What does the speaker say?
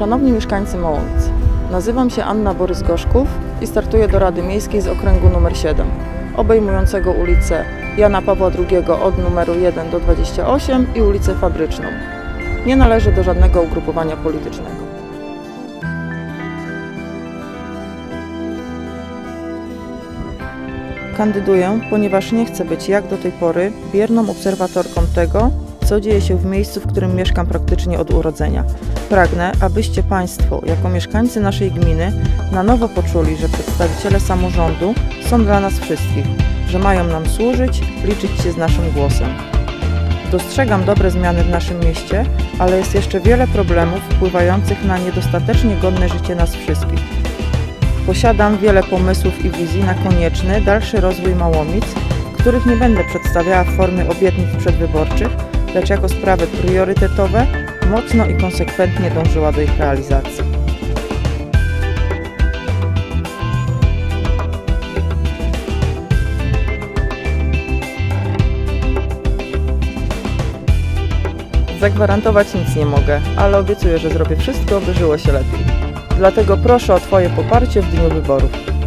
Szanowni mieszkańcy Mołomic, nazywam się Anna Borys-Gorzków i startuję do Rady Miejskiej z okręgu nr 7, obejmującego ulicę Jana Pawła II od numeru 1 do 28 i ulicę Fabryczną. Nie należę do żadnego ugrupowania politycznego. Kandyduję, ponieważ nie chcę być jak do tej pory bierną obserwatorką tego, co dzieje się w miejscu, w którym mieszkam praktycznie od urodzenia. Pragnę, abyście Państwo, jako mieszkańcy naszej gminy, na nowo poczuli, że przedstawiciele samorządu są dla nas wszystkich, że mają nam służyć, liczyć się z naszym głosem. Dostrzegam dobre zmiany w naszym mieście, ale jest jeszcze wiele problemów wpływających na niedostatecznie godne życie nas wszystkich. Posiadam wiele pomysłów i wizji na konieczny dalszy rozwój Małomic, których nie będę przedstawiała w formie obietnic przedwyborczych, lecz jako sprawy priorytetowe, mocno i konsekwentnie dążyła do ich realizacji. Zagwarantować nic nie mogę, ale obiecuję, że zrobię wszystko, by żyło się lepiej. Dlatego proszę o Twoje poparcie w dniu wyborów.